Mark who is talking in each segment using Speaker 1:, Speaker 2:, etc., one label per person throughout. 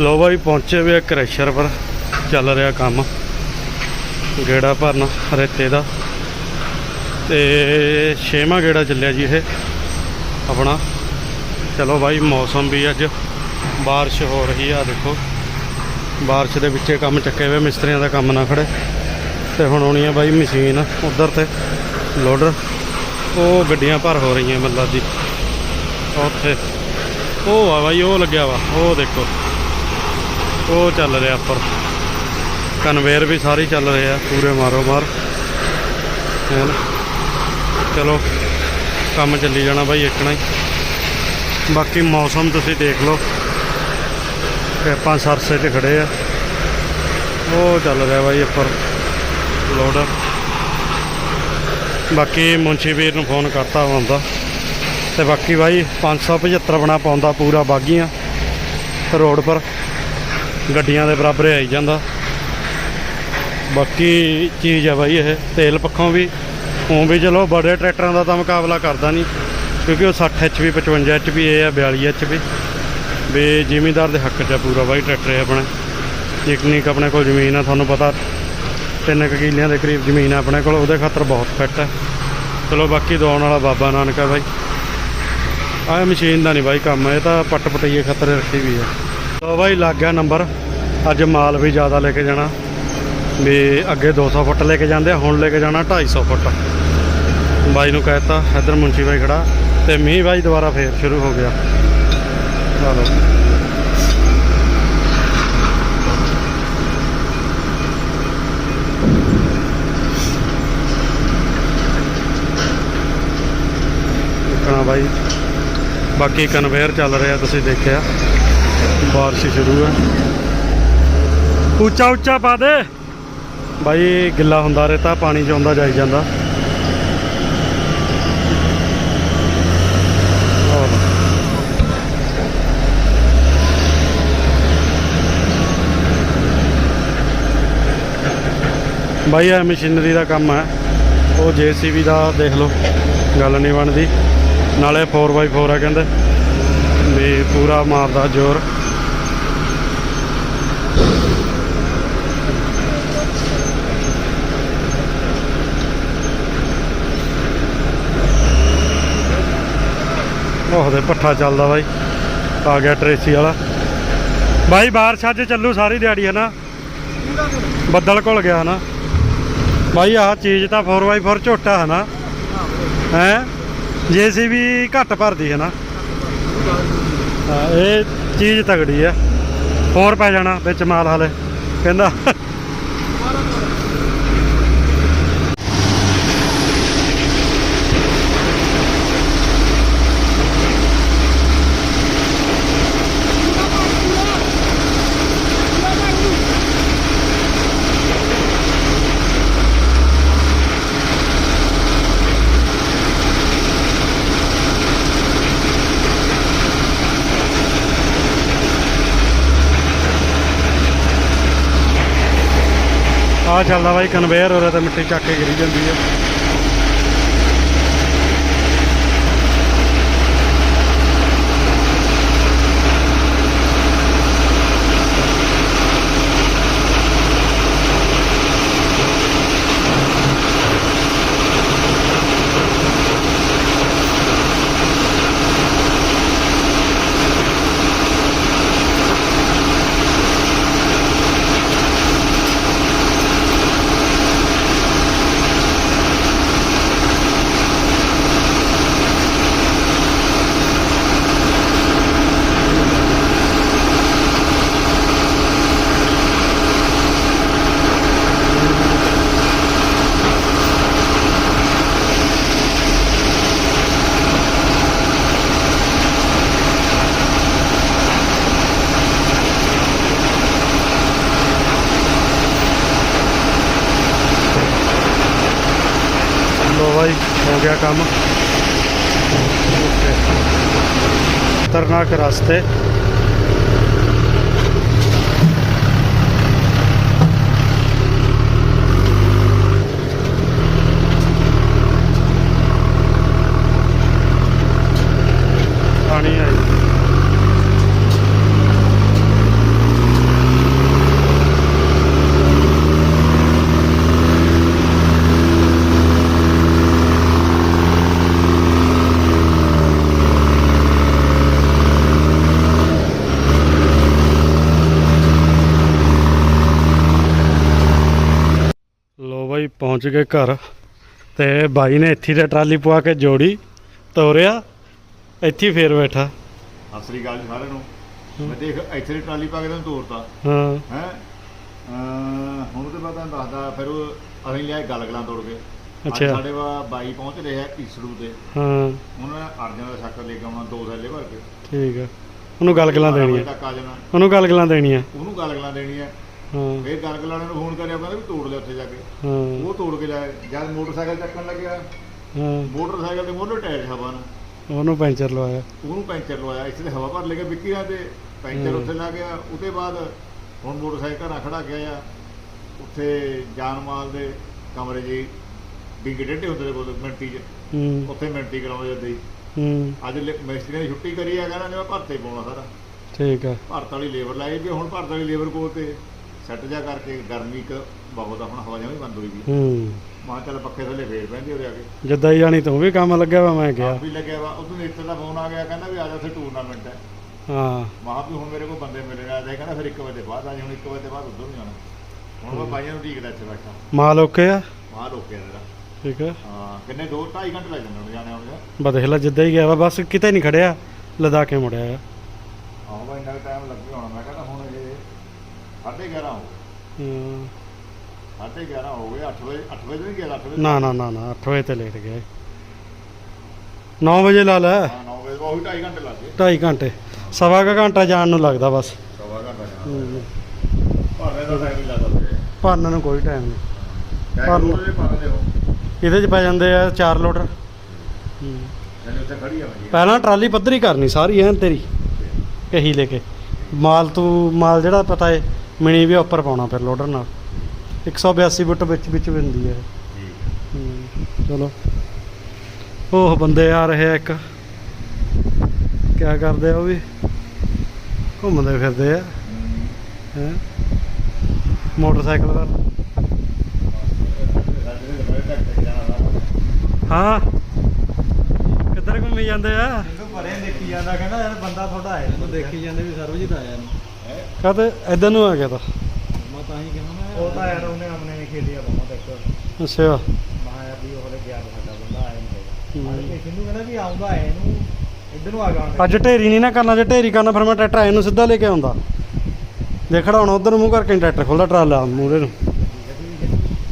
Speaker 1: ਲੋ ਬਾਈ, ਪਹੁੰਚੇ ਵੀ ਆ ਕ੍ਰੈਸ਼ਰ ਪਰ। ਚੱਲ ਰਿਹਾ ਕੰਮ। ਗੇੜਾ ਭਰਨਾ ਰੇਤੇ ਦਾ। ਤੇ ਛੇਵਾਂ ਗੇੜਾ ਚੱਲਿਆ ਜੀ ਇਹ। ਆਪਣਾ। ਚਲੋ ਬਾਈ, ਮੌਸਮ ਵੀ ਅੱਜ ਬਾਰਿਸ਼ ਹੋ ਰਹੀ ਆ, ਦੇਖੋ। ਬਾਰਿਸ਼ ਦੇ ਵਿੱਚੇ ਕੰਮ ਚੱਕੇ ਹੋਏ ਮਿਸਤਰੀਆਂ ਦਾ ਕੰਮ ਨਾ ਖੜੇ। ਤੇ ਹੁਣ ਆਉਣੀ ਆ ਬਾਈ ਮਸ਼ੀਨ ਉਧਰ ਤੇ, ਲੋਡਰ। ਉਹ ਗੱਡੀਆਂ ਭਰ ਹੋ ਰਹੀਆਂ ਮੱਲਾ ਦੀ ਉੱਥੇ। ਉਹ ਆ ਬਾਈ, ਉਹ ਲੱਗਿਆ ਵਾ। ਉਹ ਦੇਖੋ। ਉਹ ਚੱਲ ਰਿਹਾ ਉੱਪਰ। ਕਨਵੇਅਰ ਵੀ ਸਾਰੇ ਚੱਲ ਰਹੇ ਆ, ਪੂਰੇ ਮਾਰੋ ਮਾਰ ਹੈਨ ਚਲੋ, ਕੰਮ ਚੱਲੀ ਜਾਣਾ ਬਾਈ ਇੱਕਣਾ ਹੀ। ਬਾਕੀ ਮੌਸਮ ਤੁਸੀਂ ਦੇਖ ਲਓ। ਤੇ ਆਪਾਂ ਸਰਸੇ 'ਚ ਖੜੇ ਆ। ਉਹ ਚੱਲ ਰਿਹਾ ਬਾਈ ਉੱਪਰ। ਲੋਡਰ ਬਾਕੀ ਮੁੰਸ਼ੀ ਵੀਰ ਨੂੰ ਫੋਨ ਕਰਤਾ ਹੁੰਦਾ ਤੇ ਬਾਕੀ ਬਾਈ 575 ਬਣਾ ਪਾਉਂਦਾ ਪੂਰਾ ਬਾਗੀਆਂ। ਰੋਡ ਪਰ। ਗੱਡੀਆਂ ਦੇ ਬਰਾਬਰ ਆਈ ਜਾਂਦਾ। ਬਾਕੀ ਚੀਜ਼ ਆ ਬਾਈ ਇਹ, ਤੇਲ ਪੱਖੋਂ ਵੀ। ਉਹ ਵੀ ਚਲੋ ਬੜੇ ਟਰੈਕਟਰਾਂ ਦਾ ਤਾਂ ਮੁਕਾਬਲਾ ਕਰਦਾ ਨਹੀਂ ਕਿਉਂਕਿ ਉਹ 60 HP 55 HP ਇਹ ਆ 42 HP ਵੀ। ਜ਼ਿਮੀਂਦਾਰ ਦੇ ਹੱਕ 'ਚ ਆ ਪੂਰਾ ਬਾਈ ਟਰੈਕਟਰ ਇਹ ਆਪਣੇ। ਟੈਕਨੀਕ ਆਪਣੇ ਕੋਲ ਜ਼ਮੀਨ ਆ, ਤੁਹਾਨੂੰ ਪਤਾ। ਤਿੰਨ ਕੁ ਕਿੱਲਿਆਂ ਦੇ ਕਰੀਬ ਜ਼ਮੀਨ ਆ ਆਪਣੇ ਕੋਲ, ਉਹਦੇ ਖਾਤਰ ਬਹੁਤ ਫਿੱਟ ਹੈ ਚਲੋ ਬਾਕੀ ਦਵਾਉਣ ਵਾਲਾ ਬਾਬਾ ਨਾਨਕ ਆ ਬਾਈ। ਆਹ ਮਸ਼ੀਨ ਦਾ ਨਹੀਂ ਬਾਈ ਕੰਮ, ਇਹ ਤਾਂ ਪੱਟ ਪਟਈਏ ਖਾਤਰ ਰੱਖੀ ਵੀ ਹੈ ਲੋ ਬਾਈ, ਲੱਗ ਗਿਆ ਨੰਬਰ। ਅੱਜ ਮਾਲ ਵੀ ਜ਼ਿਆਦਾ ਲੈ ਕੇ ਜਾਣਾ। ਵੀ ਅੱਗੇ 200 ਫੁੱਟ ਲੈ ਕੇ ਜਾਂਦੇ ਆ, ਹੁਣ ਲੈ ਕੇ ਜਾਣਾ 250 ਫੁੱਟ। ਬਾਈ ਨੂੰ ਕਹਿਤਾ ਇੱਧਰ ਮੁੰਸ਼ੀ ਬਾਈ ਖੜਾ, ਤੇ ਮੀਂਹ ਬਾਈ ਦੁਬਾਰਾ ਫੇਰ ਸ਼ੁਰੂ ਹੋ ਗਿਆ। ਚਲੋ ਦੇਖਣਾ ਬਾਈ, ਬਾਕੀ ਕਨਵੇਅਰ ਚੱਲ ਰਿਹਾ, ਤੁਸੀਂ ਦੇਖਿਆ। ਬਾਰਿਸ਼ ਸ਼ੁਰੂ ਹੈ। ਉੱਚਾ ਉੱਚਾ ਪਾ ਦੇ। ਬਾਈ, ਗਿੱਲਾ ਹੁੰਦਾ ਰੇਤਾ ਪਾਣੀ ਚ ਆਉਂਦਾ ਜਾਈ ਜਾਂਦਾ। ਬਾਈ, ਇਹ ਮਸ਼ੀਨਰੀ ਦਾ ਕੰਮ ਹੈ। ਉਹ ਜੀਸੀਬੀ ਦਾ ਦੇਖ ਲਓ। ਗੱਲ ਨਹੀਂ ਬਣਦੀ। ਨਾਲੇ 4x4 ਆ ਕਹਿੰਦੇ। ਵੀ ਪੂਰਾ ਮਾਰਦਾ ਜ਼ੋਰ। ਉਹ ਦੇ ਪੱਠਾ ਚੱਲਦਾ ਬਾਈ। ਆ ਗਿਆ ਟਰੇਸੀ ਵਾਲਾ। ਬਾਈ, ਬਾਰਿਸ਼ ਅੱਜ ਚੱਲੂ ਸਾਰੀ ਦਿਹਾੜੀ ਹੈ ਨਾ ਬੱਦਲ ਘੁਲ ਗਿਆ ਹੈ ਨਾ ਬਾਈ, ਆਹ ਚੀਜ਼ ਤਾਂ 4x4 ਝੋਟਾ ਹੈ ਨਾ ਹੈ? ਜੀਸੀਬੀ ਘੱਟ ਭਰਦੀ ਹੈ ਨਾ ਇਹ ਚੀਜ਼ ਤਗੜੀ ਹੈ ਹੋਰ ਪੈ ਜਾਣਾ ਵਿੱਚ ਮਾਲ ਹਾਲੇ। ਕਹਿੰਦਾ ਆ ਚੱਲਦਾ ਬਾਈ ਕਨਵੇਅਰ ਹੋ ਰਿਹਾ ਤੇ ਮਿੱਟੀ ਚੱਕ ਕੇ ਗਿਰੀ ਜਾਂਦੀ ਹੈ ਲੋ ਬਾਈ ਹੋ ਗਿਆ ਕੰਮ। ਖਤਰਨਾਕ ਰਸਤੇ ਪਾਣੀ ਆਈ ਬਾਈ ਪਹੁੰਚ ਗਏ ਘਰ ਤੇ ਬਾਈ ਨੇ ਇੱਥੇ ਤੇ ਟਰਾਲੀ ਪਵਾ ਕੇ ਜੋੜੀ ਤੋਰਿਆ ਇੱਥੇ ਫੇਰ ਬੈਠਾ।
Speaker 2: ਸਤਿ ਸ੍ਰੀ ਅਕਾਲ ਜੀ ਸਾਰਿਆਂ ਨੂੰ। ਮੈਂ ਦੇਖ ਇੱਥੇ ਦੀ ਟਰਾਲੀ ਪਾ ਕੇ ਤੈਨੂੰ ਤੋਰਤਾ।
Speaker 1: ਹਾਂ।
Speaker 2: ਹੈ? ਹੁਣ ਤੇ ਮੈਂ ਤੁਹਾਨੂੰ ਦੱਸਦਾ ਫਿਰ ਉਹ ਅਸੀਂ ਲਿਆਏ ਗਲਗਲਾਂ ਤੋੜ ਕੇ।
Speaker 1: ਅੱਛਾ।
Speaker 2: ਸਾਡੇ ਵਾ ਬਾਈ ਪਹੁੰਚ ਰਿਹਾ ਈਸੜੂ ਤੇ।
Speaker 1: ਹਾਂ।
Speaker 2: ਉਹਨਾਂ ਨੇ ਅਰਜਨ ਦਾ ਸ਼ੱਕ ਲੈ ਕੇ ਆਉਣਾ ਦੋ ਥੈਲੇ ਭਰ ਕੇ।
Speaker 1: ਠੀਕ ਆ। ਉਹਨੂੰ ਗਲਗਲਾਂ
Speaker 2: ਬਾਰਾਂ ਵਜੇ
Speaker 1: ਦੇਣੀਆਂ
Speaker 2: ਆ
Speaker 1: ਉਹਨੂੰ ਗਲਗਲਾਂ ਦੇਣੀਆਂ।
Speaker 2: ਉਹਨੂੰ ਗਲਗਲਾਂ ਦੇਣੀਆਂ।
Speaker 1: ਹਾਂ।
Speaker 2: ਫਿਰ ਗਲਗਲਾਂ ਨੂੰ ਫੋਨ ਕਰਿਆ ਕਹਿੰਦਾ ਵੀ ਤੋੜ ਲੈ ਉੱਥੇ ਜਾ ਕੇ।
Speaker 1: ਹਾਂ।
Speaker 2: ਉਹ ਤੋੜ ਕੇ ਜਾਏ ਜਦ ਮੋਟਰਸਾਈਕਲ ਚੱਕਣ ਲੱਗਿਆ
Speaker 1: ਹਾਂ।
Speaker 2: ਮੋਟਰਸਾਈਕਲ ਦੇ ਮੋਢੇ ਟਾਇਰ ਹਵਾ ਨਾਲ
Speaker 1: ਉਹਨੂੰ ਪੈਂਚਰ ਲਵਾਇਆ।
Speaker 2: ਉਹਨੂੰ ਪੈਂਚਰ ਲਵਾਇਆ ਇੱਥੇ ਤੇ ਹਵਾ ਭਰ ਲੈ ਕੇ ਵਿੱਕੀ ਨਾਲ ਤੇ ਪੈਂਚਰ। ਉੱਥੇ ਲੱਗ ਗਿਆ। ਉਹਦੇ ਬਾਅਦ ਹੁਣ ਮੋਟਰਸਾਈਕਲ ਘਰਾਂ ਖੜਾ ਗਿਆ ਆ। ਉੱਥੇ ਜਾਨ ਮਾਲ ਦੇ ਕਮਰੇ ਜੀ ਬਿੰਗ ਡੇਢੇ ਹੁੰਦੇ ਨੇ ਕੋਲ ਮਿੰਟੀ 'ਚ। ਉੱਥੇ ਮਿੰਟੀ ਕਰਾਉਂਦੇ ਜਾਂਦੇ ਸੀ
Speaker 1: ਹੂੰ।
Speaker 2: ਅੱਜ ਲੇ- ਮਿਸਤਰੀ ਨੇ ਛੁੱਟੀ ਕਰੀ ਆ ਕਹਿੰਦਾ ਨੇ ਮੈਂ ਭਰਤੇ ਪਾਉਣਾ ਸਾਰਾ।
Speaker 1: ਠੀਕ ਆ।
Speaker 2: ਭਰਤ ਵਾਲੀ ਲੇਬਰ ਲਾਈ ਵੀ ਹੁਣ ਭਰਤ ਵਾਲੀ ਲੇਬਰ ਕੋਲ ਤੇ। ਸੈੱਟ ਜਾ ਕਰਕੇ ਗਰਮੀ ਕ ਬਹੁਤ ਆ, ਹੁਣ ਹਵਾ ਜਮੀ ਬੰਦ ਹੋਈ ਵੀ
Speaker 1: ਹੂੰ।
Speaker 2: ਮਾਂ ਚੱਲ ਪੱਖੇ ਥੱਲੇ ਫੇਰ ਪੈਂਦੀ ਉਰੇ ਆ ਕੇ।
Speaker 1: ਜਿੱਦਾਂ ਹੀ ਜਾਣੀ ਤੂੰ ਵੀ ਕੰਮ ਲੱਗਿਆ ਵਾ ਮੈਂ ਗਿਆ
Speaker 2: ਆਪ ਵੀ ਲੱਗਿਆ ਵਾ। ਉਦੋਂ ਨੇਤਰ ਦਾ ਫੋਨ ਆ ਗਿਆ ਕਹਿੰਦਾ ਵੀ ਆ ਜਾ ਉੱਥੇ ਟੂਰਨਾਮੈਂਟ ਹੈ।
Speaker 1: ਹਾਂ।
Speaker 2: ਮਹਾ ਵੀ ਹੁਣ ਮੇਰੇ ਕੋਲ ਬੰਦੇ ਮਿਲਣੇ ਆ ਤੇ ਕਹਿੰਦਾ ਫਿਰ 1 ਵਜੇ ਬਾਅਦ ਆ ਜੀ ਹੁਣ 1 ਵਜੇ ਬਾਅਦ ਉਧਰ ਨੂੰ ਜਾਣਾ ਹੁਣ ਮੈਂ ਬਾਈਆਂ ਨੂੰ ਢੀਕਦਾ ਇੱਥੇ ਬੈਠਾ।
Speaker 1: ਮਾਲ ਓਕੇ ਆ?
Speaker 2: ਮਹਾ ਰੋਕਿਆ ਜਰਾ
Speaker 1: ਠੀਕ ਆ।
Speaker 2: ਹਾਂ ਕਿੰਨੇ 2 2.5 ਘੰਟੇ ਲੱਗ ਜਾਂਦੇ ਨੇ ਜਾਣੇ ਆਉਂਦੇ
Speaker 1: ਬਸ ਦੇਖ ਲੈ ਜਿੱਦਾਂ ਹੀ ਗਿਆ ਵਾ ਬਸ ਕਿਤੇ ਨਹੀਂ ਖੜਿਆ ਲਦਾ ਕੇ ਮੁੜਿਆ ਆ।
Speaker 2: ਆਹ ਵਾ ਇੰਨਾ ਟਾਈਮ ਲੱਗ ਗਿਆ ਹੋਣਾ। ਮੈਂ ਕਹਿੰਦਾ 11:30 ਹੋ
Speaker 1: ਹੂੰ।
Speaker 2: 11:30 ਹੋ ਗਏ 8 ਵਜੇ 8 ਵਜੇ ਨਹੀਂ ਗਿਆ 8 ਵਜੇ
Speaker 1: ਨਾ ਨਾ ਨਾ ਨਾ 8 ਵਜੇ ਤੇ ਲੇਟ ਗਿਆ 9 ਵਜੇ ਲਾ ਲੈ।
Speaker 2: ਹਾਂ 9 ਵਜੇ ਉਹ 2.5 ਘੰਟੇ ਲੱਗ ਗਏ।
Speaker 1: 2.5 ਘੰਟੇ ਸਵਾ ਕੁ ਘੰਟਾ ਜਾਣ ਨੂੰ ਲੱਗਦਾ ਬਸ।
Speaker 2: ਸਵਾ ਘੰਟਾ ਜਾਣਾ
Speaker 1: ਹੂੰ।
Speaker 2: ਭਰਨੇ ਦਾ ਟਾਈਮ ਨਹੀਂ ਲੱਗਦਾ
Speaker 1: ਭਰਨ ਨੂੰ ਕੋਈ ਟਾਈਮ ਨਹੀਂ
Speaker 2: ਕਹਿ
Speaker 1: ਭਰਨ-
Speaker 2: ਉਹਦੇ ਪਾਉਂਦੇ ਹੋ।
Speaker 1: ਇਹਦੇ 'ਚ ਪੈ ਜਾਂਦੇ ਆ 4 ਲੋਡਰ। ਪਹਿਲਾਂ ਟਰਾਲੀ ਪੱਧਰੀ ਕਰਨੀ ਸਾਰੀ ਐਨ ਤੇਰੀ। ਕਹੀ ਲੈ ਕੇ। ਮਾਲ ਤੂੰ ਮਾਲ ਜਿਹੜਾ ਪਤਾ ਹੈ ਮਿਣੀ ਵੀ ਉੱਪਰ ਪਾਉਣਾ ਫਿਰ ਲੋਡਰ ਨਾਲ। 182 ਫੁੱਟ ਵਿੱਚ ਵਿੱਚ ਹੁੰਦੀ ਹੈ। ਚਲੋ। ਉਹ ਬੰਦੇ ਆ ਰਹੇ ਆ ਇੱਕ। ਕਿਆ ਕਰਦੇ ਆ ਉਹ ਵੀ? ਘੁੰਮਦੇ ਫਿਰਦੇ ਆ। ਹੈ? ਮੋਟਰਸਾਈਕਲ ਦਾ ਹਾਂ। ਕਿੱਧਰ ਘੁੰਮੀ ਜਾਂਦੇ ਆ?
Speaker 3: ਇਹਨੂੰ ਪਰੇ ਦੇਖੀ ਜਾਂਦਾ ਕਹਿੰਦਾ ਯਾਰ ਬੰਦਾ ਤੁਹਾਡਾ ਆਇਆ। ਇਹਨੂੰ ਦੇਖੀ ਜਾਂਦੇ ਵੀ ਸਰਵਜੀਤ ਆਇਆ ਨਹੀਂ
Speaker 1: ਕਦ? ਇਧਰ ਨੂੰ ਆ ਗਿਆ ਤਾਂ।
Speaker 3: ਮੈਂ ਤਾਂ ਹੀ ਕਹਿੰਦਾ ਮੈਂ ਉਹ ਤਾਂ ਯਾਰ ਉਹਨੇ ਆਪਣੇ ਨੇ ਖੇਡਿਆ ਬਹੁਤ ਇੱਕ।
Speaker 1: ਅੱਛਾ।
Speaker 3: ਮਹਾ ਯਾਰ ਵੀ ਉਹਨੇ ਗਿਆ ਸਾਡਾ ਬੰਦਾ ਆਇਆ ਨਹੀਂ ਹੈਗਾ। ਕਿੰਨੂ ਕਹਿੰਦਾ ਵੀ ਆਉਂਦਾ ਹੈ ਇਹਨੂੰ ਇੱਧਰ ਨੂੰ ਆ ਗਿਆ
Speaker 1: ਅੱਜ ਢੇਰੀ ਨਹੀਂ ਨਾ ਕਰਨਾ ਜੇ ਢੇਰੀ ਕਰਨਾ ਫਿਰ ਮੈਂ ਟਰੈਕਟਰ ਐ ਨੂੰ ਸਿੱਧਾ ਲੈ ਕੇ ਆਉਂਦਾ। ਦੇਖੜਾ ਹੁਣ ਉਧਰ ਮੂੰਹ ਕਰਕੇ ਟਰੈਕਟਰ ਖੋਲਦਾ ਟਰਾਲਾ ਮੂਹਰੇ ਨੂੰ।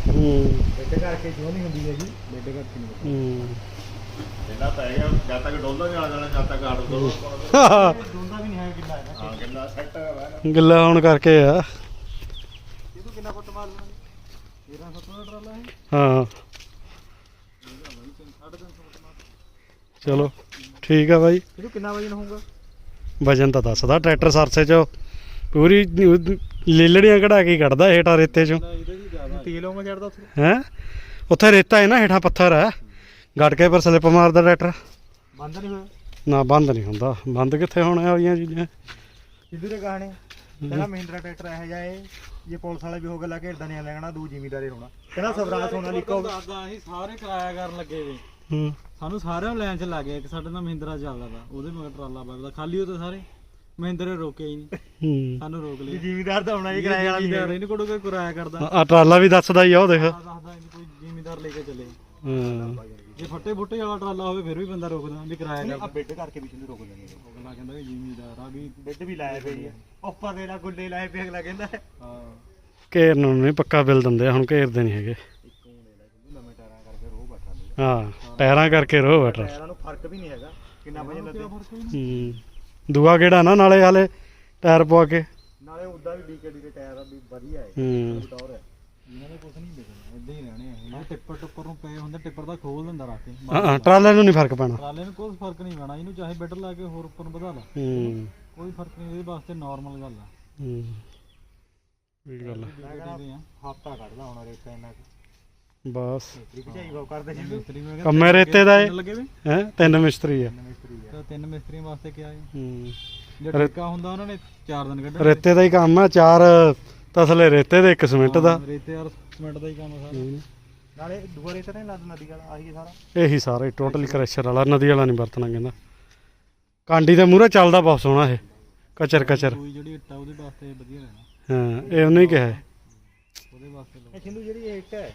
Speaker 1: ਹੂੰ।
Speaker 3: ਬੇਟੇ ਕਰਕੇ ਕਿਉਂ ਨਹੀਂ ਹੁੰਦੀ ਹੈਗੀ ਬੇਟੇ ਕਰਕੇ ਨਹੀਂ
Speaker 1: ਹੂੰ।
Speaker 2: ਜਿੰਨਾ ਪੈ ਗਿਆ ਜਦ ਤੱਕ ਡੋਲਦਾ ਨਹੀਂ ਆ ਜਾਣਾ ਜਦ ਤੱਕ ਆੜ ਦੋ
Speaker 3: ਦੋਂਦਾ ਵੀ ਨਹੀਂ ਹੈ ਕਿੰਨਾ
Speaker 2: ਹਾਂ ਸੈੱਟ
Speaker 1: ਗਿੱਲਾ ਹੋਣ ਕਰਕੇ ਆ।
Speaker 3: ਇਹਨੂੰ ਕਿੰਨਾ ਫੁੱਟ ਮਾਰ ਲੈਣਾ 13 ਸੱਤ ਦਾ ਟਰਾਲਾ ਹੈ
Speaker 1: ਹਾਂ। ਚਲੋ ਠੀਕ ਆ ਬਾਈ।
Speaker 3: ਇਹਨੂੰ ਕਿੰਨਾ ਵਜਨ ਹੋਊਗਾ?
Speaker 1: ਵਜਨ ਤਾਂ ਦੱਸਦਾ ਟਰੈਕਟਰ ਸਰਸੇ ਚ। ਪੂਰੀ ਲੀਲੜੀਆਂ ਕਢਾ ਕੇ ਹੀ ਕੱਢਦਾ ਹੇਠਾਂ ਰੇਤੇ ਚੋਂ।
Speaker 3: ਤੇਲ ਚੜਦਾ
Speaker 1: ਹੈ? ਉੱਥੇ ਰੇਤਾ ਹੈ ਨਾ ਹੇਠਾਂ ਪੱਥਰ ਹੈ। ਗੱਡ ਕੇ ਪਰ ਸਲਿੱਪ ਮਾਰਦਾ ਟਰੈਕਟਰ।
Speaker 3: ਬੰਦ ਨਹੀਂ ਹੋਇਆ?
Speaker 1: ਨਾ ਬੰਦ ਨਹੀਂ ਹੁੰਦਾ। ਬੰਦ ਕਿੱਥੇ ਹੋਣੇ ਵਾਲੀਆਂ ਚੀਜ਼ਾਂ?
Speaker 3: ਸਿੱਧੂ ਦੇ ਕਹਾਣੇ ਕਹਿੰਦਾ ਮਹਿੰਦਰਾ ਟਰੈਕਟਰ ਇਹ ਜਾਏ ਇਹ ਪੁਲਿਸ ਵਾਲੇ ਵੀ ਹੋ ਕੇ ਲਾ ਕੇ ਇਦਾਂ ਨਹੀਂ ਲੈਣਾ ਦੂ ਜ਼ਿਮੀਦਾਰੇ ਹੋਣਾ ਕਹਿੰਦਾ ਸਵਰਾਜ ਹੋਣਾ ਲਿਖੋ।
Speaker 4: ਦਾਦਾ ਅਸੀਂ ਸਾਰੇ ਕਿਰਾਇਆ ਕਰਨ ਲੱਗੇ ਵੇ।
Speaker 1: ਹੂੰ।
Speaker 4: ਸਾਨੂੰ ਸਾਰਿਆਂ ਨੂੰ ਲਾਈਨ 'ਚ ਲੱਗ ਗਿਆ ਇੱਕ ਸਾਡੇ ਨਾਲ ਮਹਿੰਦਰਾ ਚੱਲਦਾ ਤਾ ਉਹਦੇ ਮਗਰ ਟਰਾਲਾ ਵੱਜਦਾ ਖਾਲੀ ਉਹ ਤੇ ਸਾਰੇ। ਮਹਿੰਦਰੇ ਰੋਕੇ ਹੀ ਨਹੀਂ।
Speaker 1: ਹੂੰ।
Speaker 4: ਸਾਨੂੰ ਰੋਕ ਲਿਆ।
Speaker 3: ਜ਼ਿਮੀਦਾਰ ਤਾਂ ਹੋਣਾ ਜੀ ਕਿਰਾਏ ਵਾਲਾ ਵੀ
Speaker 4: ਜ਼ਿਮੀਦਾਰ ਇਹਨੂੰ ਕੋਈ ਕਿਰਾਇਆ ਕਰਦਾ।
Speaker 1: ਆ ਟਰਾਲਾ ਵੀ ਦੱਸਦਾ ਹੀ ਆ ਉਹ ਦੇਖ।
Speaker 4: ਦੱਸਦਾ ਇਹਨੂੰ ਕੋਈ ਜ਼ਿਮੀਦਾਰ ਲੈ ਕੇ ਚੱਲੇ।
Speaker 1: ਹਾਂ।
Speaker 4: ਜੇ ਫੱਟੇ ਫੁੱਟੇ ਵਾਲਾ ਟਰਾਲਾ ਹੋਵੇ ਫਿਰ ਵੀ ਬੰਦਾ ਰੋਕਦਾ ਵੀ ਕਿਰਾਇਆ
Speaker 3: ਆ
Speaker 4: ਕਰਦਾ।
Speaker 3: ਬੈੱਡ ਕਰਕੇ ਵੀ ਸਿੰਧੂ ਰੋਕ ਲੈਂਦੇ
Speaker 4: ਅਗਲਾ ਕਹਿੰਦਾ ਵੀ ਜ਼ਿਮੀਦਾਰ ਆ ਵੀ
Speaker 3: ਬੈੱਡ ਵੀ ਲਾਇਆ ਪਈ ਆ। ਉੱਪਰ ਦੇ ਨਾਲ ਗੁੱਲੇ ਲਾਏ ਪਏ ਅਗਲਾ ਕਹਿੰਦਾ।
Speaker 4: ਹਾਂ।
Speaker 1: ਘੇਰ ਨੂੰ ਨਹੀਂ ਪੱਕਾ ਬਿੱਲ ਦਿੰਦੇ ਆ, ਹੁਣ ਘੇਰਦੇ ਨਹੀਂ ਹੈਗੇ।
Speaker 3: ਨਵੇਂ ਟਾਇਰਾਂ ਕਰਕੇ ਰੋਹ ਬੈਠਾ ਲਈ
Speaker 1: ਹਾਂ ਟਾਇਰਾਂ ਕਰਕੇ ਰੋ ਬੈਟਰ
Speaker 3: ਟਾਇਰਾਂ ਨੂੰ ਫ਼ਰਕ ਵੀ ਨਹੀਂ ਹੈਗਾ ਕਿੰਨਾ ਵਜਨ ਲੱਦੇ
Speaker 1: ਹੂੰ ਦੂਆ ਕਿਹੜਾ ਨਾ ਨਾਲੇ ਹਾਲੇ ਟਾਇਰ ਪਵਾ ਕੇ।
Speaker 3: ਨਾਲੇ ਉਦਾਂ ਵੀ ਡੀਕੇਡੀ ਦੇ ਟਾਇਰ ਆ ਵੀ ਵਧੀਆ ਹੈ।
Speaker 1: ਹੂੰ।
Speaker 3: ਟੌਰ ਹੈ।
Speaker 4: ਇਹਨਾਂ ਦੇ ਕੁਝ ਨਹੀਂ ਵਿਕਣਾ ਇਦਾਂ ਟਿੱਪਰ ਟੁੱਪਰ ਨੂੰ ਪਏ ਹੁੰਦੇ ਟਿੱਪਰ ਦਾ ਖੋਲ ਦਿੰਦਾ ਰੱਖ ਕੇ
Speaker 1: ਹਾਂ ਹਾਂ ਟਰਾਲੇ ਨੂੰ ਨਹੀਂ ਫ਼ਰਕ ਪੈਣਾ।
Speaker 4: ਟਰਾਲੇ ਨੂੰ ਕੋਈ ਫ਼ਰਕ ਨਹੀਂ ਪੈਣਾ ਇਹਨੂੰ ਚਾਹੇ ਬੈਟਰ ਲਾ ਕੇ ਹੋਰ ਉੱਪਰ ਨੂੰ ਵਧਾ ਲਾ।
Speaker 1: ਹੂੰ।
Speaker 4: ਕੋਈ ਫ਼ਰਕ ਨਹੀਂ ਇਹਦੇ ਵਾਸਤੇ ਨਾਰਮਲ ਗੱਲ ਆ।
Speaker 1: ਹੂੰ। ਇਹ ਗੱਲ ਆ।
Speaker 3: ਮੈਂ ਕਹਿੰਦਾ ਹਫਤਾ ਕੱਢਦਾ ਹੁਣ ਰੇਤਾ ਇਹਨਾਂ ਕੁ
Speaker 1: ਬਸ।
Speaker 3: ਮਿਸਤਰੀ ਭਜਾਈ ਬਹੁ ਕਰਦੇ ਜੀ
Speaker 4: ਮਿਸਤਰੀ ਨੂੰ
Speaker 1: ਕੰਮੇ ਰੇਤੇ ਦਾ ਹੈ? ਤਿੰਨ ਮਿਸਤਰੀ ਆ।
Speaker 4: ਤਿੰਨ ਮਿਸਤਰੀਆਂ ਵਾਸਤੇ ਕਿਹਾ ਹੈ।
Speaker 1: ਹੂੰ
Speaker 4: ਜੇ ਠੇਕਾ ਹੁੰਦਾ ਉਹਨਾਂ ਨੇ 4 ਦਿਨ ਕੱਢਣੇ।
Speaker 1: ਰੇਤੇ ਦਾ ਹੀ ਕੰਮ ਆ ਚਾਰ ਤਸਲੇ ਰੇਤੇ ਦੇ ਇੱਕ ਸਿਮੈਂਟ ਦਾ।
Speaker 4: ਰੇਤੇ ਯਾਰ ਸਿਮੈਂਟ ਦਾ ਹੀ ਕੰਮ ਆ ਸਾਰਾ।
Speaker 3: ਨਾਲੇ ਦੂਆ ਰੇਤਾ ਨਹੀਂ ਲੱਦ ਨਦੀ ਵਾਲਾ ਆਹੀ ਸਾਰਾ।
Speaker 1: ਇਹੀ ਸਾਰਾ ਟੋਟਲ ਕ੍ਰੈਸ਼ਰ ਵਾਲਾ ਨਦੀ ਵਾਲਾ ਨਹੀਂ ਵਰਤਣਾ ਕਹਿੰਦਾ। ਕਾਂਡੀ ਦੇ ਮੂਹਰੇ ਚੱਲਦਾ ਬਹੁਤ ਸੋਹਣਾ ਇਹ ਕਚਰ ਕਚਰ।
Speaker 4: ਕੋਈ ਜਿਹੜੀ ਇੱਟਾ ਉਹਦੇ ਵਾਸਤੇ ਵਧੀਆ ਰਹਿਣਾ।
Speaker 1: ਹਾਂ ਇਹ ਉਹਨੇ ਹੀ ਕਿਹਾ ਹੈ।
Speaker 4: ਉਹਦੇ ਵਾਸਤੇ ਲਓ।
Speaker 3: ਇਹ ਸਿੰਧੂ ਜਿਹੜੀ ਇਹ ਇੱਟ ਹੈ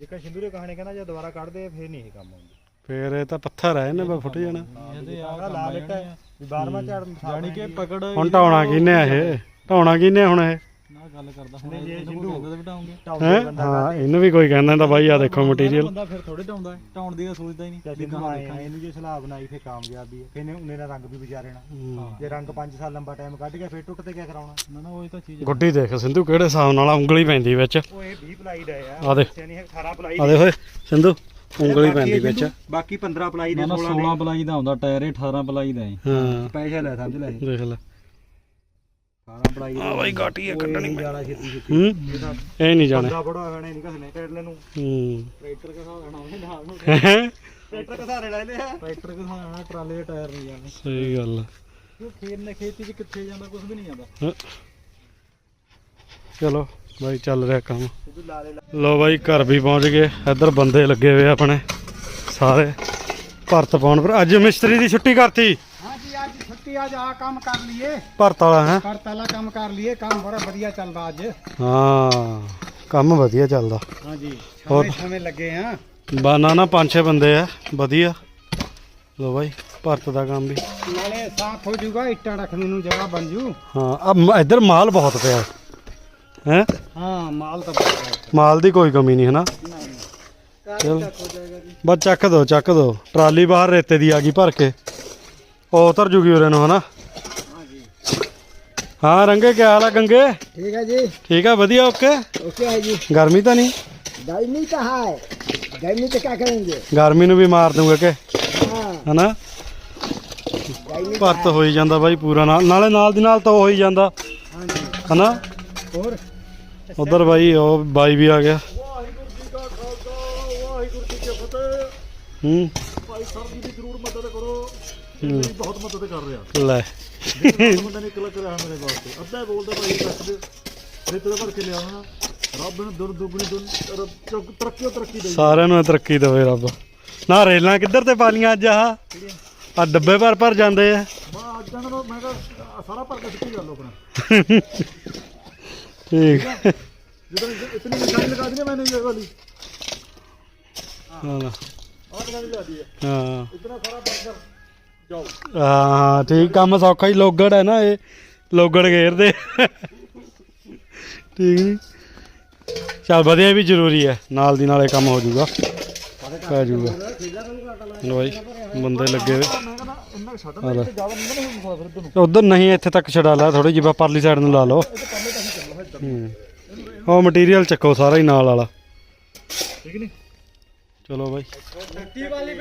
Speaker 3: ਜੇਕਰ ਸਿੰਧੂ ਦੇ ਕਹਾਣੀ ਕਹਿੰਦਾ ਜੇ ਦੁਬਾਰਾ ਕੱਢਦੇ ਫੇਰ ਨਹੀਂ ਇਹ ਕੰਮ ਆਉਂਦਾ।
Speaker 1: ਫੇਰ ਇਹ ਤਾਂ ਪੱਥਰ ਹੈ ਇਹਨੇ ਬਾ ਫੁੱਟ ਜਾਣਾ।
Speaker 4: ਇਹਦੇ ਆ
Speaker 3: ਆਹ ਲਾ ਦਿੱਤਾ ਵੀ 12ਵਾਂ ਝਾੜ
Speaker 4: ਜਾਣੀ ਕਿ ਪਕੜ
Speaker 1: ਹੁਣ ਢਾਉਣਾ ਕਿਹਨੇ ਆ ਇਹ? ਢਾਉਣਾ ਕਿਹਨੇ ਹੁਣ ਇਹ?
Speaker 4: ਨਾ ਗੱਲ ਕਰਦਾ ਹੁਣ
Speaker 3: ਜੇ
Speaker 4: ਇਹ
Speaker 3: ਸਿੰਧੂ-
Speaker 4: ਸਿੰਧੂ ਤੇ ਬਿਠਾਉਂਗੇ
Speaker 1: ਹੈ? ਹਾਂ ਇਹਨੂੰ ਵੀ ਕੋਈ ਕਹਿੰਦਾ ਤਾਂ ਬਾਈ ਆ ਦੇਖੋ ਮਟੀਰੀਅਲ
Speaker 4: ਬੰਦਾ ਫਿਰ ਥੋੜੇ ਢਾਉਂਦਾ ਹੈ ਢਾਉਣ ਦੀ ਤਾਂ ਸੋਚਦਾ ਹੀ ਨਹੀਂ
Speaker 3: ਤੇ ਸਿੰਧੂ ਆਏ ਆ ਇਹਨੂੰ ਜੇ ਸਲਾਹ ਬਣਾਈ ਫੇਰ ਕਾਮਯਾਬੀ ਹੈ ਫੇਰ ਇਹਨੇ ਉਹਨੇ ਦਾ ਰੰਗ ਵੀ ਵਿਚਾਰੇਣਾ ਜੇ ਰੰਗ 5 ਸਾਲ ਲੰਬਾ ਟਾਈਮ ਕੱਢ ਗਿਆ ਫੇਰ ਟੁੱਟ ਤੇ ਕੀ ਕਰਾਉਣਾ?
Speaker 4: ਨਾ ਨਾ ਉਹ ਤਾਂ ਚੀਜ਼ ਹੈ।
Speaker 1: ਗੁੱਡੀ ਦੇਖ ਸਿੰਧੂ ਕਿਹੜੇ ਹਿਸਾਬ ਨਾਲ ਆ, ਉਂਗਲੀ ਪੈਂਦੀ ਵਿੱਚ।
Speaker 3: ਉਹ ਇਹ 20 ਪਲਾਈ ਦਾ ਆ
Speaker 1: ਆ ਦੇ
Speaker 3: ਨਹੀਂ 18 ਪਲਾਈ
Speaker 1: ਆ ਦੇ ਓਏ ਸਿੰਧੂ ਉਂਗਲੀ ਪੈਂਦੀ ਵਿੱਚ।
Speaker 3: ਬਾਕੀ 15 ਪਲਾਈ
Speaker 4: ਨਾ
Speaker 3: ਦੇ
Speaker 4: ਨਾ। 16 ਪਲਾਈ ਦਾ ਹੁੰਦਾ ਟਾਇਰ ਇਹ 18 ਪਲਾਈ ਦਾ ਹੈ।
Speaker 1: ਹਾਂ।
Speaker 3: ਸਪੈਸ਼ਲ ਹੈ ਸਮਝ ਲੈ।
Speaker 1: ਦੇਖ ਲੈ।
Speaker 3: 18 ਪਲਾਈ
Speaker 1: ਆ ਬਾਈ ਗਾਟੀ ਆ ਕੱਢਣੀ
Speaker 3: ਛੇਤੀ ਛੇਤੀ।
Speaker 1: ਹੂੰ ਇਹ ਨਹੀਂ ਜਾਣੇ।
Speaker 3: ਬੰਦਾ ਬੜਾ ਹੋਣਾ ਨਹੀਂ ਕਸਨੇ ਟਰੈਕਟਰ ਨੂੰ
Speaker 1: ਹੂੰ।
Speaker 4: ਟਰੈਕਟਰ ਕੇ ਹਿਸਾਬ ਨਾਲ ਨੂੰ?
Speaker 3: ਟਰੈਕਟਰ ਕਸਾਰੇ ਲੈ ਲਿਆ
Speaker 4: ਟਰੈਕਟਰ ਕੇ ਹਿਸਾਬ ਨਾਲ ਟਰਾਲੇ ਦੇ ਟਾਇਰ ਨਹੀਂ ਜਾਣੇ।
Speaker 1: ਸਹੀ ਗੱਲ ਆ।
Speaker 4: ਉਹ ਖੇਤ ਨੇ ਖੇਤੀ 'ਚ ਕਿੱਥੇ ਜਾਂਦਾ ਕੁਝ ਵੀ ਨਹੀਂ ਜਾਂਦਾ।
Speaker 1: ਹਾਂ। ਚਲੋ ਬਾਈ ਚੱਲ ਰਿਹਾ ਕੰਮ।
Speaker 3: ਲਾ
Speaker 1: ਬਾਈ ਘਰ ਵੀ ਪਹੁੰਚ ਗਏ। ਇੱਧਰ ਬੰਦੇ ਲੱਗੇ ਹੋਏ ਆ ਆਪਣੇ। ਸਾਰੇ। ਭਰਤ ਪਾਉਣ ਪਰ ਅੱਜ ਮਿਸਤਰੀ ਦੀ ਛੁੱਟੀ ਕਰਤੀ।
Speaker 3: ਕਿ ਅੱਜ ਆ ਕੰਮ ਕਰ ਲਈਏ।
Speaker 1: ਭਰਤ ਵਾਲਾ ਹੈ?
Speaker 3: ਕਰਤਾਲਾ ਕੰਮ ਕਰ ਲਈਏ ਕੰਮ ਬੜਾ ਵਧੀਆ ਚੱਲਦਾ ਅੱਜ।
Speaker 1: ਹਾਂ ਕੰਮ ਵਧੀਆ ਚੱਲਦਾ। ਹਾਂਜੀ
Speaker 3: ਛਾਵੇਂ ਹੋਰ? ਲੱਗੇ ਆ।
Speaker 1: ਬਾਨਾ ਬੰਦੇ ਆ ਵਧੀਆ। ਲੋ ਬਾਈ ਭਰਤ ਦਾ ਕੰਮ ਵੀ।
Speaker 3: ਨਾਲੇ ਸਾਫ਼ ਹੋ ਜਾਊਗਾ ਇੱਟਾਂ ਰੱਖਣ ਨੂੰ ਜਗ੍ਹਾ ਬਣ ਜੂ।
Speaker 1: ਹਾਂ ਆ ਇੱਧਰ ਮਾਲ ਬਹੁਤ ਪਿਆ। ਹੈ?
Speaker 3: ਮਾਲ ਤਾਂ
Speaker 1: ਮਾਲ ਦੀ ਕੋਈ ਕਮੀ ਨਹੀਂ ਹੈ ਨਾ ਬਸ ਚੱਕ ਦੋ ਚੱਕ ਦੋ। ਟਰਾਲੀ ਬਾਹਰ ਰੇਤੇ ਦੀ ਆ ਗਈ ਭਰ ਕੇ। ਉਹ ਉਤਰ ਜੂਗੀ ਉਰੇ ਨੂੰ ਹਨਾ ਹਾਂ ਰੰਗੇ ਕੀ ਹਾਲ ਆ ਗੰਗੇ
Speaker 3: ठीक है जी
Speaker 1: ਠੀਕ ਆ ਵਧੀਆ ਓਕੇ
Speaker 3: ओके है जी
Speaker 1: ਗਰਮੀ ਤਾਂ ਨਹੀਂ
Speaker 3: गर्मी कहाँ है गर्मी तो क्या करेंगे
Speaker 1: ਗਰਮੀ ਨੂੰ ਵੀ ਮਾਰ ਦੂੰਗਾ ਕਿ
Speaker 3: हाँ
Speaker 1: ਹਨਾ ਭਰਤ ਹੋਈ ਜਾਂਦਾ ਬਾਈ ਪੂਰਾ ਨਾਲ ਨਾਲੇ ਨਾਲ ਦੀ ਨਾਲ ਤਾਂ ਹੋ ਹੀ ਜਾਂਦਾ
Speaker 3: हाँ जी
Speaker 1: ਹਨਾ
Speaker 3: और
Speaker 1: ਉਧਰ ਬਾਈ ਉਹ ਬਾਈ ਵੀ ਆ ਗਿਆ
Speaker 2: ਵਾਹਿਗੁਰੂ ਜੀ ਕਾ ਖਾਲਸਾ ਵਾਹਿਗੁਰੂ ਜੀ ਕੀ ਫਤਿਹ
Speaker 1: ਹੂੰ
Speaker 2: ਮੇਰੀ ਬਹੁਤ ਮਦਦ ਕਰ ਰਿਹਾ।
Speaker 1: ਲੈ।
Speaker 2: ਜਿਹੜਾ ਬੰਦੇ ਨੇ ਕਲਾ ਕਰਿਆ ਮੇਰੇ ਵਾਸਤੇ ਅੱਧਾ ਬੋਲਦਾ ਭਾਈ ਕੱਟ ਦੇ ਰੇਤੇ ਦਾ ਭਰ ਕੇ ਲਿਆ ਹੋਣਾ। ਰੱਬ ਨੂੰ ਦੁਰ ਦੁਗਣੀ ਦੁਨ ਤਰੱਕੀ ਤਰੱਕੀ ਦੇ
Speaker 1: ਸਾਰਿਆਂ ਨੂੰ ਤਰੱਕੀ ਦੇਵੇ ਰੱਬ। ਨਾ ਰੇਲਾਂ ਕਿੱਧਰ ਤੇ ਪਾਲੀਆਂ ਅੱਜ ਆਹ? ਆ ਡੱਬੇ ਭਰ ਭਰ ਜਾਂਦੇ ਆ।
Speaker 2: ਮੈਂ ਅੱਜ ਦਾ ਮੈਂ ਸਾਰਾ ਭਰ ਕੇ ਸਿੱਟੀ ਗੱਲ ਆਪਣਾ।
Speaker 1: ਠੀਕ।
Speaker 2: ਜਦੋਂ ਇਤਨੀ ਨਿਸ਼ਾਨੀ ਲਗਾ ਦਿਨੇ ਮੈਨੇ ਇਹ ਵਾਲੀ।
Speaker 1: ਹਾਂ। ਹਾਂ
Speaker 2: ਹਾਂ। ਇਤਨਾ ਸਾਰਾ ਭਰ ਕਰ
Speaker 1: ਹਾਂ, ਠੀਕ, ਕੰਮ ਸੌਖਾ ਹੀ, ਲੋਗੜ ਹੈ ਨਾ ਇਹ, ਲੋਗੜ ਘੇਰਦੇ। ਠੀਕ ਜੀ। ਚਲ ਵਧੀਆ ਵੀ ਜ਼ਰੂਰੀ ਹੈ, ਨਾਲ ਦੀ ਨਾਲ ਕੰਮ ਹੋ ਜਾਊਗਾ। ਪੈ ਜਾਊਗਾ। ਲੋ ਬਾਈ, ਬੰਦੇ ਲੱਗੇ ਹੋਏ। ਉਧਰ ਨਹੀਂ, ਇੱਥੇ ਤੱਕ ਛਡਾ ਲਾ ਥੋੜੀ ਜਿਹੀ ਪਰਲੀ ਸਾਈਡ ਨੂੰ ਲਾ ਲਓ। ਉਹ ਮਟੀਰੀਅਲ ਚੱਕੋ, ਸਾਰਾ ਹੀ ਨਾਲ ਵਾਲਾ।
Speaker 2: ਠੀਕ ਨਹੀਂ
Speaker 1: ਚਲੋ ਬਾਈ।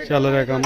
Speaker 1: ਚੱਲ ਰਿਹਾ ਕੰਮ।